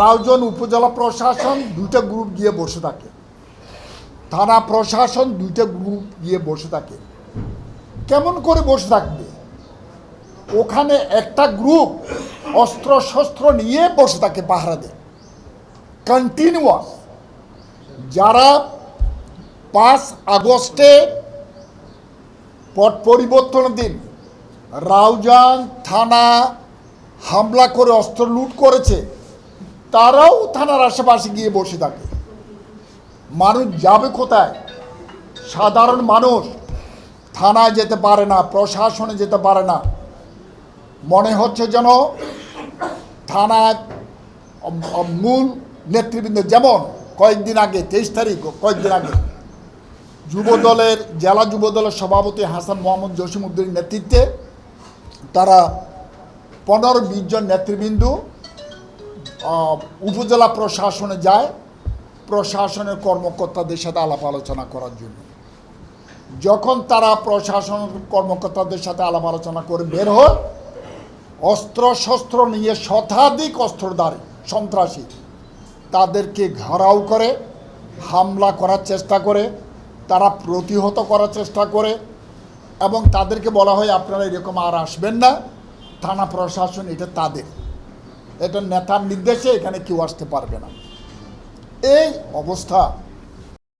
রাউজন উপজেলা প্রশাসন দুইটা গ্রুপ গিয়ে বসে থাকে। থানা প্রশাসন দুইটা গ্রুপ গিয়ে বসে থাকে। কেমন করে বসে থাকবে? ওখানে একটা গ্রুপ অস্ত্র শস্ত্র নিয়ে বসে থাকে পাহারা দেয় কন্টিনিউয়াস যারা পাঁচ আগস্টে পট পরিবর্তনের দিন রাউজান থানা হামলা করে অস্ত্র লুট করেছে তারাও থানার আশেপাশে গিয়ে বসে থাকে। মানুষ যাবে কোথায়? সাধারণ মানুষ থানায় যেতে পারে না, প্রশাসনে যেতে পারে না। মনে হচ্ছে যেন থানায় মূল নেতৃবৃন্দ যেমন কয়েকদিন আগে, তেইশ তারিখ, কয়েকদিন আগে যুবদলের, জেলা যুবদলের সভাপতি হাসান মোহাম্মদ জসিমউদ্দিনের নেতৃত্বে তারা পনেরো, বিশ জন নেতৃবৃন্দ উপজেলা প্রশাসনে যায়, প্রশাসনের কর্মকর্তাদের সাথে আলাপ আলোচনা করার জন্য। যখন তারা প্রশাসন কর্মকর্তাদের সাথে আলাপ আলোচনা করে বের হয় অস্ত্র শস্ত্র নিয়ে শতাধিক অস্ত্রধারী, সন্ত্রাসী তাদেরকে ঘেরাও করে, হামলা করার চেষ্টা করে, তারা প্রতিহত করার চেষ্টা করে এবং তাদেরকে বলা হয়, আপনারা এরকম আর আসবেন না। থানা প্রশাসন এটা তাদের। এটা নেতার নির্দেশে এখানে কেউ আসতে পারবে না। এই অবস্থা